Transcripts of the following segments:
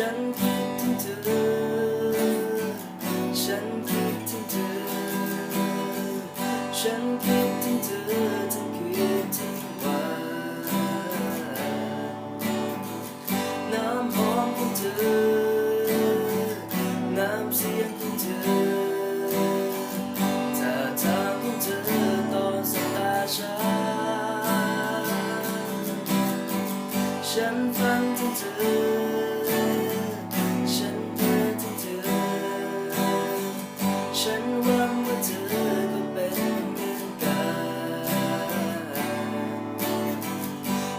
ฉันคิดถึงเธอ ฉันคิดถึงเธอ ฉันคิดถึงเธอทั้งคืนทั้งวันน้ำหอมของเธอ น้ำเสียงของเธอท่าทางของเธอตอนสตาฉัน ฉัน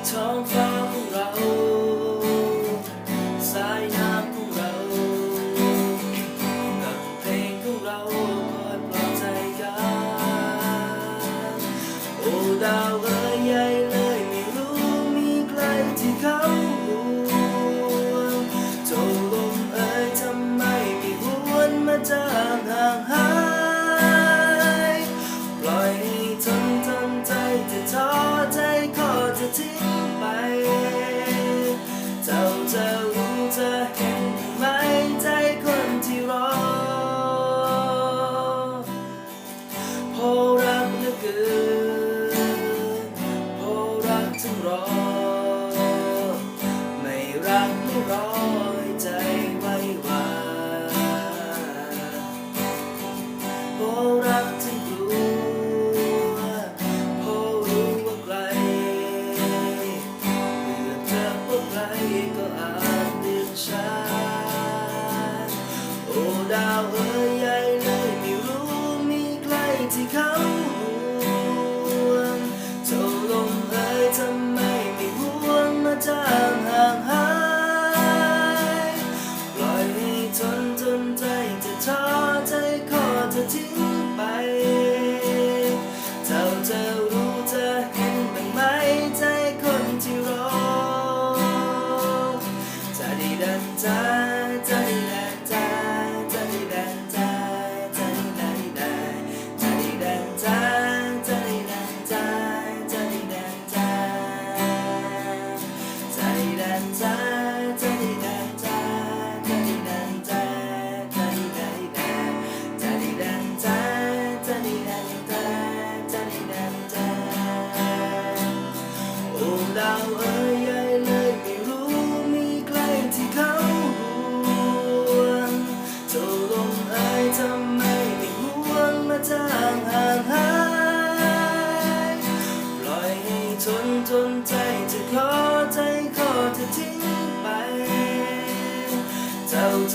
ท้องฟ้าของเรา สายน้ำของเรา กับเพลงของเราคอยปลอบใจกัน โอ้ดาว รักถึงรอ ไม่รักไม่รอให้ใจไว้วางพอรักถึงกลัวพอรู้ว่าไกลเมื่อเจอพบใครก็อาจเลือนฉันโอ้ดาวเอ๋ยใหญ่เลยไม่รู้มีใครที่เขา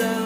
holds.